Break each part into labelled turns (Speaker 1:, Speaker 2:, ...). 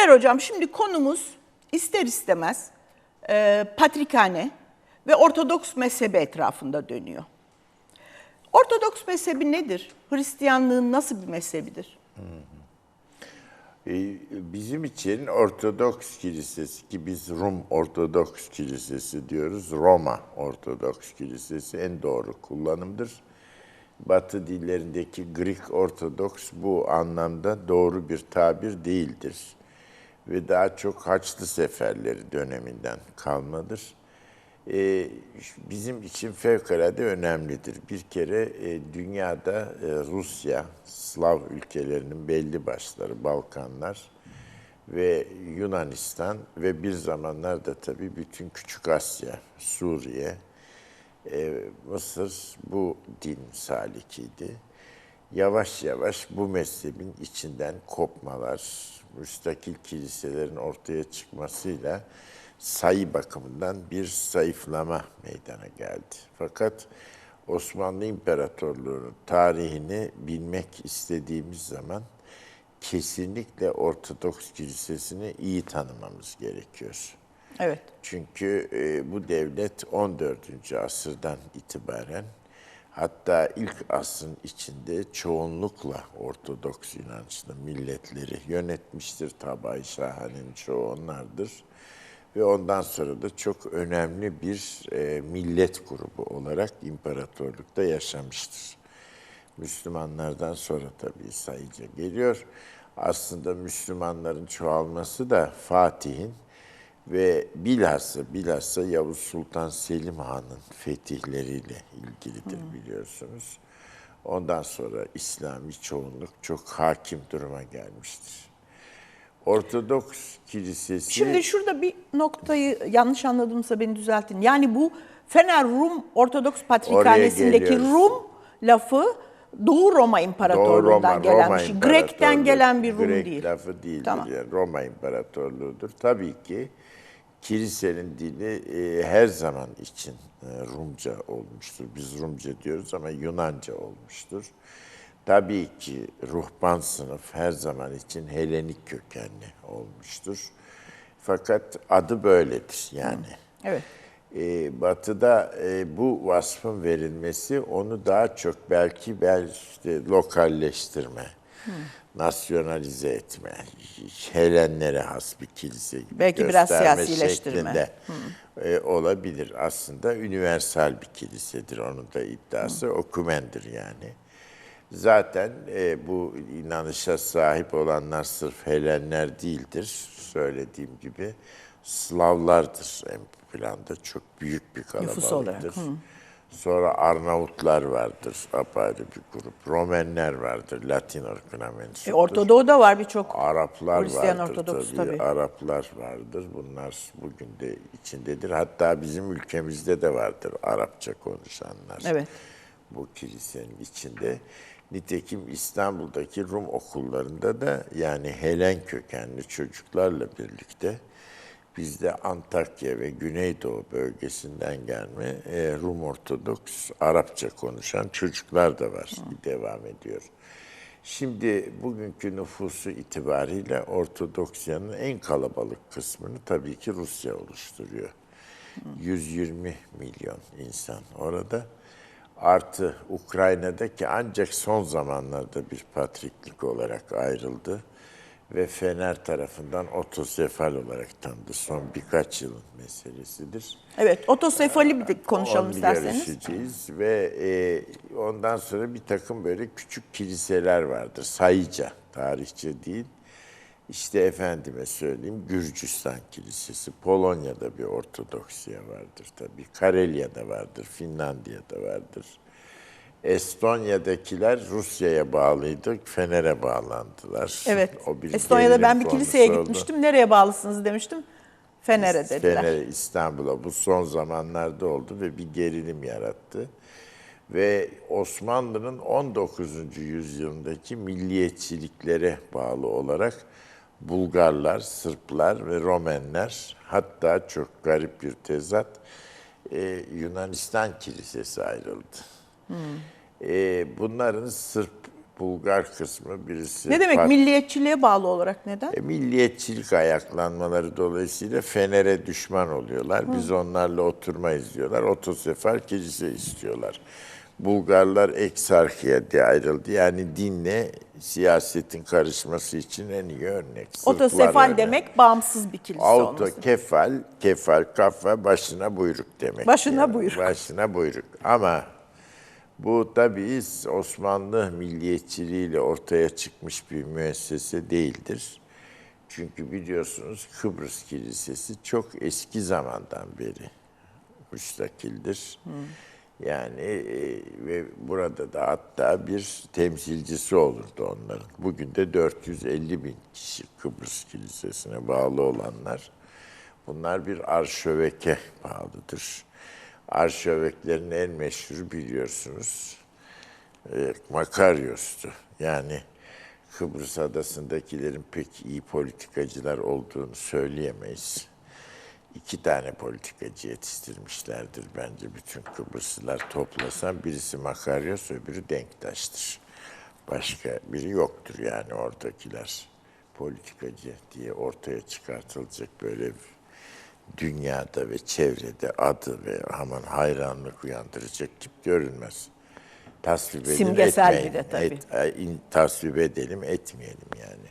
Speaker 1: İlber Hocam şimdi konumuz ister istemez e, patrikhane ve Ortodoks mezhebi etrafında dönüyor. Ortodoks mezhebi nedir? Hristiyanlığın nasıl bir mezhebidir?
Speaker 2: Ee, Bizim için Ortodoks Kilisesi ki biz Rum Ortodoks Kilisesi diyoruz. Roma Ortodoks Kilisesi en doğru kullanımdır. Batı dillerindeki Greek Ortodoks bu anlamda doğru bir tabir değildir. Ve daha çok Haçlı Seferleri döneminden kalmadır. Ee, bizim için fevkalade önemlidir. Bir kere e, dünyada e, Rusya, Slav ülkelerinin belli başları, Balkanlar ve Yunanistan ve bir zamanlar da tabii bütün Küçük Asya, Suriye, e, Mısır bu din salikiydi. Yavaş yavaş bu mezhebin içinden kopmalar, müstakil kiliselerin ortaya çıkmasıyla sayı bakımından bir zayıflama meydana geldi. Fakat Osmanlı İmparatorluğu'nun tarihini bilmek istediğimiz zaman kesinlikle Ortodoks Kilisesi'ni iyi tanımamız gerekiyor.
Speaker 1: Evet.
Speaker 2: Çünkü e, bu devlet 14. asırdan itibaren hatta ilk asrın içinde çoğunlukla Ortodoks inançlı milletleri yönetmiştir. Tabay Şahan'ın çoğu onlardır. Ve ondan sonra da çok önemli bir e, millet grubu olarak imparatorlukta yaşamıştır. Müslümanlardan sonra tabii sayıca geliyor. Aslında Müslümanların çoğalması da Fatih'in ve bilhassa bilhassa Yavuz Sultan Selim Han'ın fetihleriyle ilgilidir biliyorsunuz. Ondan sonra İslami çoğunluk çok hakim duruma gelmiştir. Ortodoks Kilisesi
Speaker 1: Şimdi şurada bir noktayı yanlış anladımsa beni düzeltin. Yani bu Fener Rum Ortodoks Patrikhanesi'ndeki. Rum lafı Doğu Roma İmparatorluğu'ndan gelen bir şey. Grek'ten gelen bir Rum
Speaker 2: Grek
Speaker 1: değil.
Speaker 2: lafı değildir.
Speaker 1: Tamam.
Speaker 2: Roma İmparatorluğu'dur. Tabii ki kilisenin dili e, her zaman için e, Rumca olmuştur. Biz Rumca diyoruz ama Yunanca olmuştur. Tabii ki ruhban sınıf her zaman için Helenik kökenli olmuştur. Fakat adı böyledir yani.
Speaker 1: Evet.
Speaker 2: Ee, batı'da e, bu vasfın verilmesi onu daha çok belki belki işte lokalleştirme, nasyonalize etme, Helenlere has bir kilise gibi
Speaker 1: Belki biraz siyasileştirme.
Speaker 2: e, olabilir. Aslında universal bir kilisedir. Onun da iddiası okumendir yani. Zaten e, bu inanışa sahip olanlar sırf Helenler değildir. Söylediğim gibi Slavlardır en planda. Çok büyük bir
Speaker 1: Nüfus olarak,
Speaker 2: kalabalıktır. Sonra Arnavutlar vardır, apayrı bir grup. Romenler vardır, Latin ırkına mensuptur.
Speaker 1: E, Ortadoğu'da var birçok.
Speaker 2: Araplar
Speaker 1: Hristiyan
Speaker 2: vardır
Speaker 1: Ortodoks
Speaker 2: tabii.
Speaker 1: tabii.
Speaker 2: Araplar vardır. Bunlar bugün de içindedir. Hatta bizim ülkemizde de vardır Arapça konuşanlar.
Speaker 1: Evet.
Speaker 2: Bu kilisenin içinde. Nitekim İstanbul'daki Rum okullarında da yani Helen kökenli çocuklarla birlikte bizde Antakya ve Güneydoğu bölgesinden gelme e, Rum Ortodoks Arapça konuşan çocuklar da var. Devam ediyor. Şimdi bugünkü nüfusu itibariyle Ortodoksyanın en kalabalık kısmını tabii ki Rusya oluşturuyor. 120 milyon insan orada. Artı Ukrayna'daki ancak son zamanlarda bir patriklik olarak ayrıldı ve Fener tarafından otosefal olarak tanıdı. Son birkaç yılın meselesidir.
Speaker 1: Evet. Otosefali bir de konuşalım
Speaker 2: Onu
Speaker 1: isterseniz.
Speaker 2: yarışacağız ve e, ondan sonra bir takım böyle küçük kiliseler vardır. Sayıca, tarihçe değil. İşte efendime söyleyeyim Gürcistan Kilisesi, Polonya'da bir Ortodoksiya vardır tabii. Karelya'da vardır, Finlandiya'da vardır. Estonya'dakiler Rusya'ya bağlıydı, Fener'e bağlandılar.
Speaker 1: Evet.
Speaker 2: O bir
Speaker 1: Estonya'da ben bir kiliseye
Speaker 2: oldu.
Speaker 1: gitmiştim. Nereye bağlısınız demiştim. Fener'e dediler.
Speaker 2: Fener İstanbul'a bu son zamanlarda oldu ve bir gerilim yarattı. Ve Osmanlı'nın 19. yüzyılındaki milliyetçiliklere bağlı olarak Bulgarlar, Sırplar ve Romenler hatta çok garip bir tezat e, Yunanistan Kilisesi ayrıldı. E, bunların Sırp Bulgar kısmı, birisi
Speaker 1: Ne demek
Speaker 2: Pat-
Speaker 1: milliyetçiliğe bağlı olarak neden?
Speaker 2: E, milliyetçilik ayaklanmaları dolayısıyla Fener'e düşman oluyorlar. Biz onlarla oturmayız diyorlar. Otosefal kilise istiyorlar. Bulgarlar eksarkiye diye ayrıldı. Yani dinle siyasetin karışması için en iyi örnek. Sırplar
Speaker 1: Otosefal demek bağımsız bir kilise
Speaker 2: Auto,
Speaker 1: olması.
Speaker 2: kefal, kefal, kafa başına buyruk demek.
Speaker 1: Başına buyruk.
Speaker 2: Başına buyruk. Ama bu tabii Osmanlı milliyetçiliğiyle ortaya çıkmış bir müessese değildir. Çünkü biliyorsunuz Kıbrıs Kilisesi çok eski zamandan beri müstakildir. Yani e, ve burada da hatta bir temsilcisi olurdu onların. Bugün de 450 bin kişi Kıbrıs Kilisesi'ne bağlı olanlar. Bunlar bir arşöveke bağlıdır. Arşöveklerin en meşhuru biliyorsunuz e, Makaryos'tu. Yani Kıbrıs adasındakilerin pek iyi politikacılar olduğunu söyleyemeyiz. İki tane politikacı yetiştirmişlerdir bence bütün Kıbrıslılar toplasan. Birisi Makaryos, öbürü Denktaş'tır. Başka biri yoktur yani oradakiler. Politikacı diye ortaya çıkartılacak böyle dünyada ve çevrede adı ve aman hayranlık uyandıracak tip görünmez. Tasvip edin,
Speaker 1: Simgesel
Speaker 2: etmeyin.
Speaker 1: bir de tabii.
Speaker 2: Et- in- tasvip edelim, etmeyelim yani.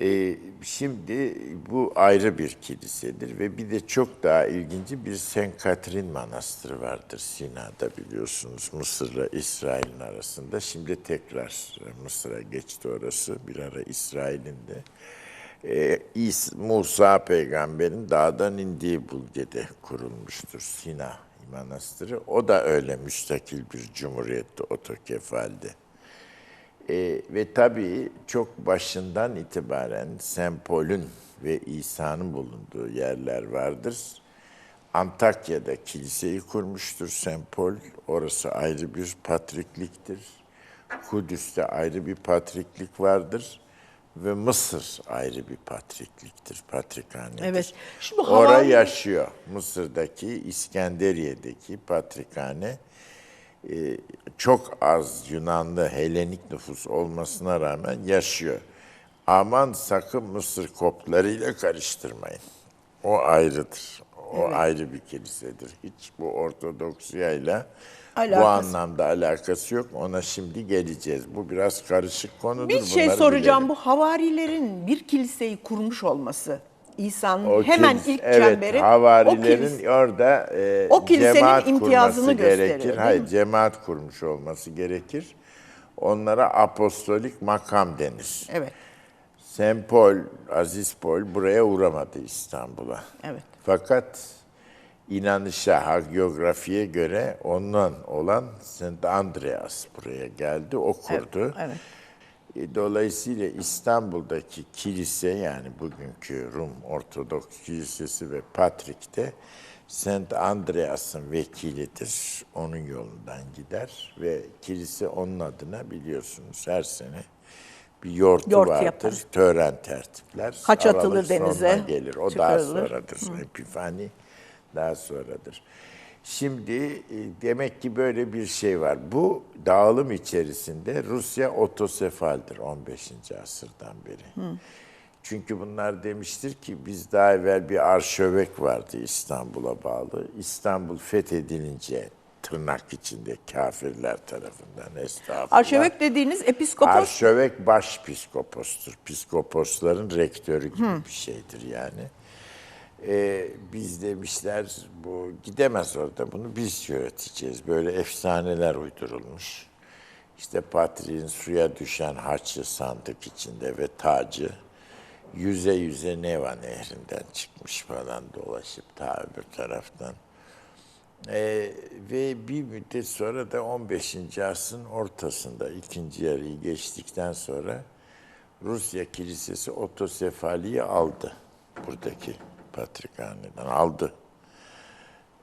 Speaker 2: Ee, şimdi bu ayrı bir kilisedir ve bir de çok daha ilginci bir Saint Catherine Manastırı vardır Sina'da biliyorsunuz Mısır'la İsrail'in arasında. Şimdi tekrar Mısır'a geçti orası bir ara İsrail'in de. İs- Musa peygamberin dağdan indiği bölgede kurulmuştur Sina Manastırı. O da öyle müstakil bir cumhuriyetti otokefalde. Ee, ve tabii çok başından itibaren Sempol'ün ve İsa'nın bulunduğu yerler vardır. Antakya'da kiliseyi kurmuştur Sempol. Orası ayrı bir patrikliktir. Kudüs'te ayrı bir patriklik vardır. Ve Mısır ayrı bir patrikliktir, patrikhanedir.
Speaker 1: Evet. Şimdi
Speaker 2: Orada yaşıyor. Mısır'daki, İskenderiye'deki patrikhane e, çok az Yunanlı Helenik nüfus olmasına rağmen yaşıyor. Aman sakın Mısır koplarıyla karıştırmayın. O ayrıdır. O ayrı bir kilisedir. Hiç bu Ortodoksiyayla bu
Speaker 1: Alakası.
Speaker 2: anlamda alakası yok. Ona şimdi geleceğiz. Bu biraz karışık konudur.
Speaker 1: Bir şey
Speaker 2: Bunları
Speaker 1: soracağım
Speaker 2: bilelim.
Speaker 1: bu havarilerin bir kiliseyi kurmuş olması. İsa'nın
Speaker 2: O
Speaker 1: hemen
Speaker 2: kilis-
Speaker 1: ilk
Speaker 2: evet,
Speaker 1: çemberi o
Speaker 2: havarilerin
Speaker 1: kilise.
Speaker 2: orada e,
Speaker 1: O kilisenin
Speaker 2: cemaat
Speaker 1: imtiyazını
Speaker 2: kurması gerekir. Hayır, cemaat kurmuş olması gerekir. Onlara apostolik makam denir.
Speaker 1: Evet.
Speaker 2: Paul, Aziz Paul buraya uğramadı İstanbul'a.
Speaker 1: Evet.
Speaker 2: Fakat inanışa, hagiografiye göre ondan olan Saint Andreas buraya geldi, o kurdu.
Speaker 1: evet.
Speaker 2: E, Dolayısıyla İstanbul'daki kilise yani bugünkü Rum Ortodoks Kilisesi ve Patrik'te Saint Andreas'ın vekilidir. Onun yolundan gider ve kilise onun adına biliyorsunuz her sene bir yoğurtu
Speaker 1: Yoğurt
Speaker 2: vardır.
Speaker 1: yapar.
Speaker 2: Tören tertipler.
Speaker 1: Haç atılır denize,
Speaker 2: gelir. O daha
Speaker 1: çıkarılır.
Speaker 2: sonradır. Epifani daha sonradır. Şimdi e, demek ki böyle bir şey var. Bu dağılım içerisinde Rusya otosefaldir 15. asırdan beri. Çünkü bunlar demiştir ki biz daha evvel bir arşövek vardı İstanbul'a bağlı. İstanbul fethedilince tırnak içinde kafirler tarafından estağfurullah.
Speaker 1: Arşivek dediğiniz episkopos
Speaker 2: Arşövek baş piskopostur. Piskoposların rektörü gibi bir şeydir yani. Ee, biz demişler bu gidemez orada bunu biz yöneteceğiz. Böyle efsaneler uydurulmuş. İşte patriğin suya düşen haçlı sandık içinde ve tacı yüze yüze Neva nehrinden çıkmış falan dolaşıp ta öbür taraftan. Ee, ve bir müddet sonra da 15. asrın ortasında ikinci yarıyı geçtikten sonra Rusya Kilisesi otosefaliyi aldı. Buradaki patrikhaneden aldı.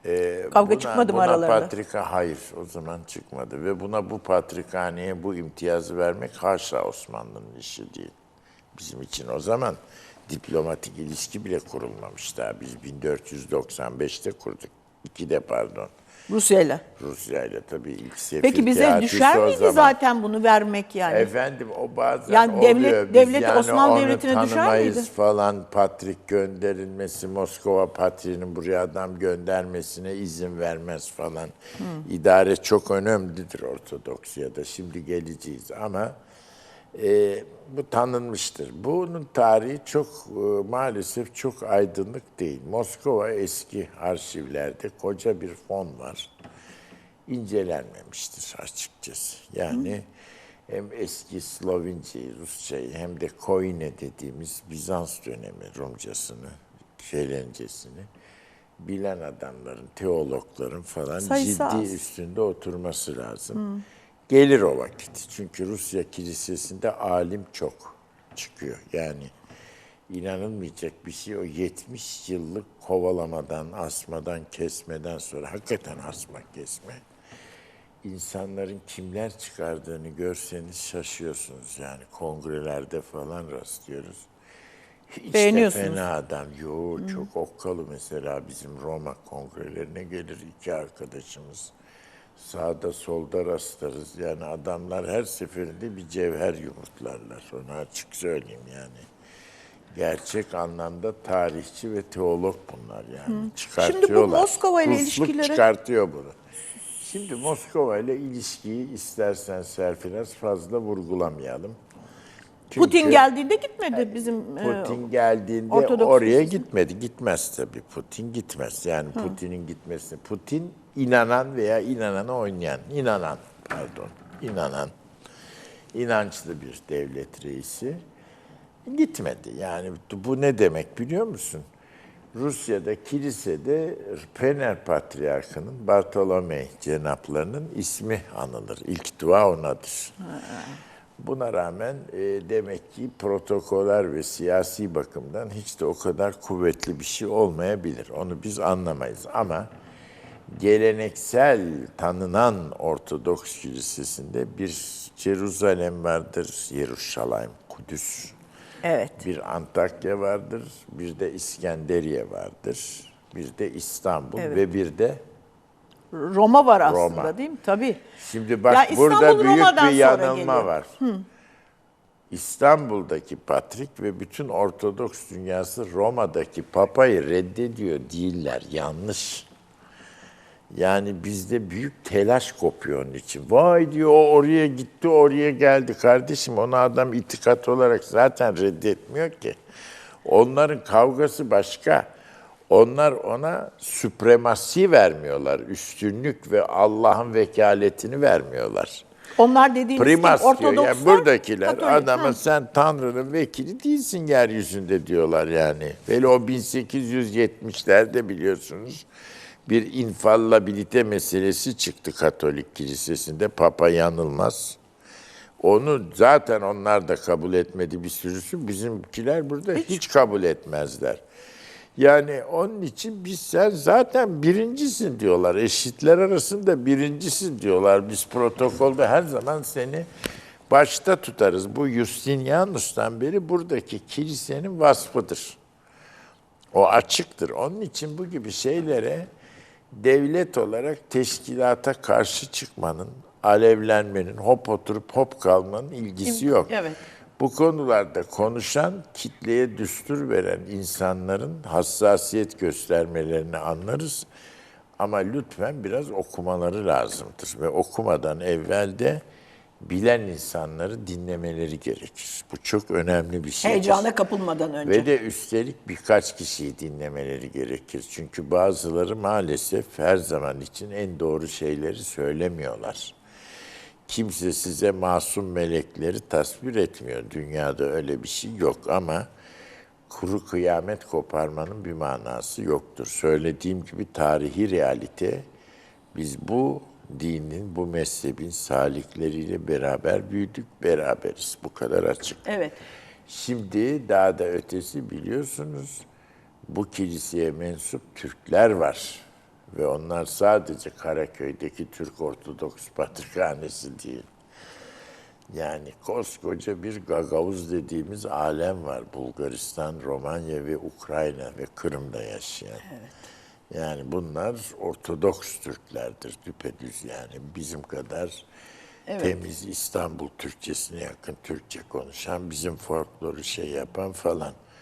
Speaker 2: Ee,
Speaker 1: Kavga çıkmadı mı
Speaker 2: buna
Speaker 1: aralarında?
Speaker 2: Patrika hayır o zaman çıkmadı ve buna bu patrikhaneye bu imtiyazı vermek haşa Osmanlı'nın işi değil. Bizim için o zaman diplomatik ilişki bile kurulmamış daha. Biz 1495'te kurduk. İkide pardon.
Speaker 1: Rusya ile.
Speaker 2: Rusya ile tabii ilk sefil
Speaker 1: Peki bize düşer miydi
Speaker 2: zaman.
Speaker 1: zaten bunu vermek yani?
Speaker 2: Efendim o bazen
Speaker 1: Yani devlet-
Speaker 2: oluyor. Biz
Speaker 1: devlet
Speaker 2: yani
Speaker 1: Osmanlı Devleti'ne düşer miydi?
Speaker 2: falan Patrik gönderilmesi Moskova Patriğinin buraya adam göndermesine izin vermez falan. İdare çok önemlidir Ortodoksiyada. Şimdi geleceğiz ama e, bu tanınmıştır. Bunun tarihi çok e, maalesef çok aydınlık değil. Moskova eski arşivlerde koca bir fon var incelenmemiştir açıkçası. Yani hem eski Slovinceyi, Rusçayı hem de Koine dediğimiz Bizans dönemi Rumcasını, Şelencesini bilen adamların, teologların falan
Speaker 1: Sayısı
Speaker 2: ciddi
Speaker 1: az.
Speaker 2: üstünde oturması lazım. Gelir o vakit. Çünkü Rusya kilisesinde alim çok çıkıyor. Yani inanılmayacak bir şey o 70 yıllık kovalamadan, asmadan, kesmeden sonra hakikaten asma kesme. insanların kimler çıkardığını görseniz şaşıyorsunuz yani kongrelerde falan rastlıyoruz. Hiç de
Speaker 1: Beğeniyorsunuz.
Speaker 2: fena adam. Yo çok okkalı mesela bizim Roma kongrelerine gelir iki arkadaşımız. Sağda solda rastlarız. Yani adamlar her seferinde bir cevher yumurtlarlar. Onu açık söyleyeyim yani. Gerçek anlamda tarihçi ve teolog bunlar yani. Çıkartıyorlar.
Speaker 1: Moskova ile ilişkileri-
Speaker 2: çıkartıyor bunu. Şimdi Moskova ile ilişkiyi istersen Serfiraz fazla vurgulamayalım. Çünkü
Speaker 1: Putin geldiğinde gitmedi bizim e,
Speaker 2: Putin geldiğinde
Speaker 1: Ortodoks
Speaker 2: oraya
Speaker 1: kilisesi.
Speaker 2: gitmedi. Gitmez tabii. Putin gitmez. Yani Putin'in gitmesi. Putin inanan veya inanana oynayan. inanan pardon. inanan. inançlı bir devlet reisi. Gitmedi. Yani bu ne demek biliyor musun? Rusya'da kilisede Fener Patriarkı'nın Bartolomey cenaplarının ismi anılır. İlk dua onadır. Buna rağmen e, demek ki protokoller ve siyasi bakımdan hiç de o kadar kuvvetli bir şey olmayabilir. Onu biz anlamayız ama geleneksel tanınan Ortodoks Kilisesi'nde bir Jeruzalem vardır, Yeruşalayim, Kudüs.
Speaker 1: Evet.
Speaker 2: Bir Antakya vardır, bir de İskenderiye vardır, bir de İstanbul ve bir de
Speaker 1: Roma var aslında
Speaker 2: Roma.
Speaker 1: değil mi? Tabii.
Speaker 2: Şimdi bak
Speaker 1: Ya İstanbul
Speaker 2: burada büyük
Speaker 1: Roma'dan
Speaker 2: bir yanılma
Speaker 1: geliyor.
Speaker 2: var. İstanbul'daki Patrik ve bütün Ortodoks dünyası Roma'daki Papa'yı reddediyor değiller. Yanlış. Yani bizde büyük telaş kopuyor onun için. Vay diyor o oraya gitti, oraya geldi. Kardeşim onu adam itikat olarak zaten reddetmiyor ki. Onların kavgası başka. Onlar ona süpremasi vermiyorlar. Üstünlük ve Allah'ın vekaletini vermiyorlar.
Speaker 1: Onlar dediğiniz
Speaker 2: Primas diyor.
Speaker 1: Ortodokslar,
Speaker 2: Yani buradakiler
Speaker 1: Katolik.
Speaker 2: adama
Speaker 1: Ha.
Speaker 2: sen Tanrı'nın vekili değilsin yeryüzünde diyorlar yani. Böyle o 1870'lerde biliyorsunuz bir infallabilite meselesi çıktı Katolik Kilisesi'nde. Papa yanılmaz. Onu zaten onlar da kabul etmedi bir sürüsü. Bizimkiler burada hiç, kabul etmezler. Yani onun için biz sen zaten birincisin diyorlar. Eşitler arasında birincisin diyorlar. Biz protokolde her zaman seni başta tutarız. Bu Justinianus'tan beri buradaki kilisenin vasfıdır. O açıktır. Onun için bu gibi şeylere devlet olarak teşkilata karşı çıkmanın, alevlenmenin, hop oturup hop kalmanın ilgisi yok.
Speaker 1: evet.
Speaker 2: Bu konularda konuşan, kitleye düstur veren insanların hassasiyet göstermelerini anlarız. Ama lütfen biraz okumaları lazımdır. Ve okumadan evvel de bilen insanları dinlemeleri gerekir. Bu çok önemli bir şey.
Speaker 1: Heyecana kapılmadan önce.
Speaker 2: Ve de üstelik birkaç kişiyi dinlemeleri gerekir. Çünkü bazıları maalesef her zaman için en doğru şeyleri söylemiyorlar. Kimse size masum melekleri tasvir etmiyor. Dünyada öyle bir şey yok ama kuru kıyamet koparmanın bir manası yoktur. Söylediğim gibi tarihi realite biz bu dinin, bu mezhebin salikleriyle beraber büyüdük, beraberiz. Bu kadar açık.
Speaker 1: Evet.
Speaker 2: Şimdi daha da ötesi biliyorsunuz bu kiliseye mensup Türkler var. Ve onlar sadece Karaköy'deki Türk Ortodoks Patrikhanesi değil. Yani koskoca bir Gagavuz dediğimiz alem var. Bulgaristan, Romanya ve Ukrayna ve Kırım'da yaşayan. Yani bunlar Ortodoks Türklerdir düpedüz yani bizim kadar temiz İstanbul Türkçesine yakın Türkçe konuşan, bizim folkloru şey yapan falan.